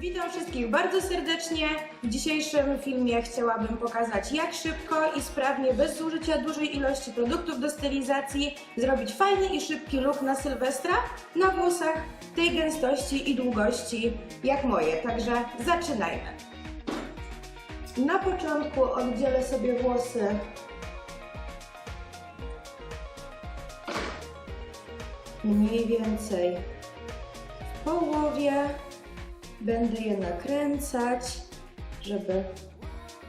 Witam wszystkich bardzo serdecznie. W dzisiejszym filmie chciałabym pokazać, jak szybko i sprawnie, bez zużycia dużej ilości produktów do stylizacji, zrobić fajny i szybki look na Sylwestra na włosach tej gęstości i długości jak moje. Także zaczynajmy. Na początku oddzielę sobie włosy mniej więcej w połowie. Będę je nakręcać, żeby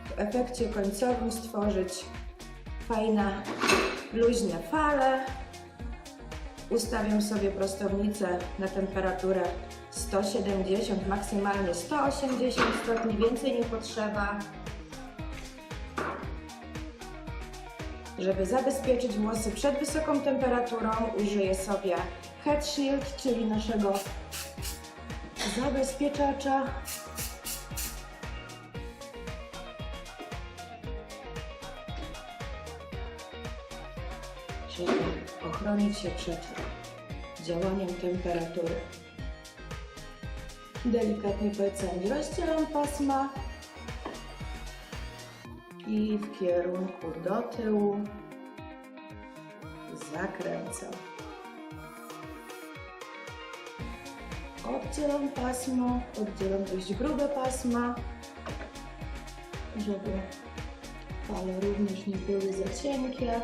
w efekcie końcowym stworzyć fajne, luźne fale. Ustawiam sobie prostownicę na temperaturę 170, maksymalnie 180 stopni, więcej nie potrzeba. Żeby zabezpieczyć włosy przed wysoką temperaturą, użyję sobie Head Shield, czyli naszego zabezpieczacza. Żeby ochronić się przed działaniem temperatury. Delikatnie palcami rozdzielam pasma i w kierunku do tyłu zakręcam. Oddzielam pasmo, oddzielam dość grube pasma, żeby fale również nie były za cienkie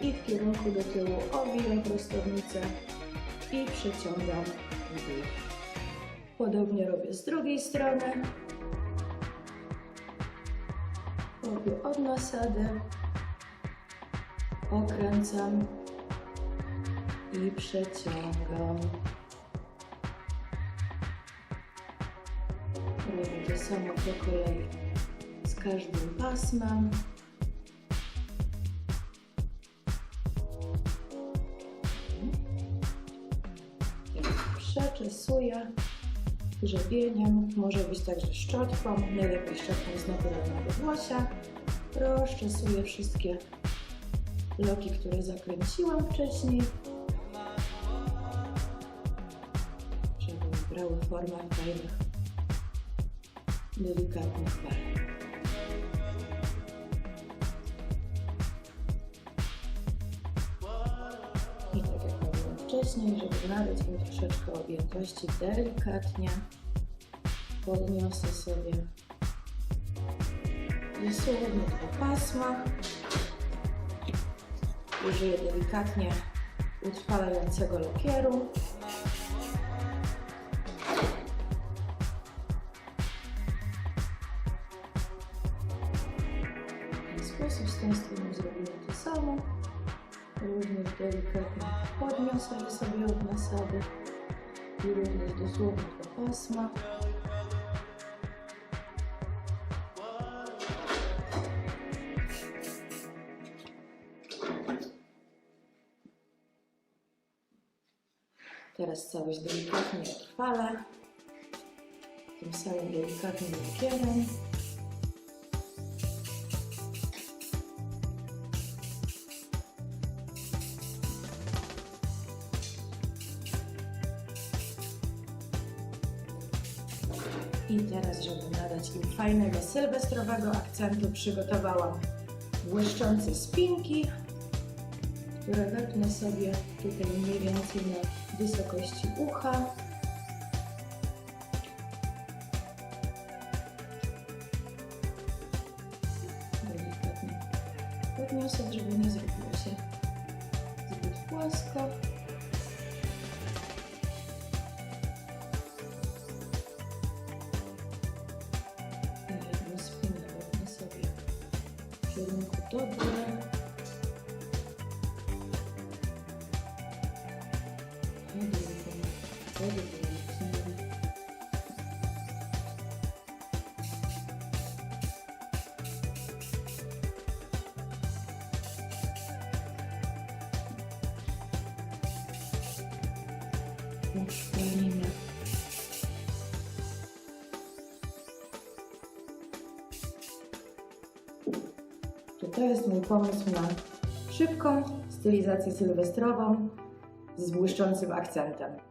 i w kierunku do tyłu owijam prostownicę i przeciągam w dół. Podobnie robię z drugiej strony. Robię od nasady, okręcam i przeciągam. Robię to samo po kolei z każdym pasmem. Przeczesuję grzebieniem, może być także szczotką, najlepiej szczotką z naturalnego włosia. Rozczesuję wszystkie loki, które zakręciłam wcześniej, żeby brały formę fajnych delikatnych fal. I tak jak mówiłam wcześniej, żeby nadać im troszeczkę objętości, delikatnie podniosę sobie dosłownie dwa pasma. Użyję delikatnie utrwalającego lakieru. Sposób z tą stroną zrobimy to samo. Również delikatnie podniosę sobie od nasady i również dosłownie dwa pasma. Teraz całość delikatnie utrwalę. Tym samym delikatnym lakierem. I teraz, żeby nadać im fajnego sylwestrowego akcentu, przygotowałam błyszczące spinki, które wepnę sobie tutaj mniej więcej na wysokości ucha. Delikatnie podniosę, żeby nie zrobiło się zbyt płasko. W kierunku do góry. I to jest mój pomysł na szybką stylizację sylwestrową z błyszczącym akcentem.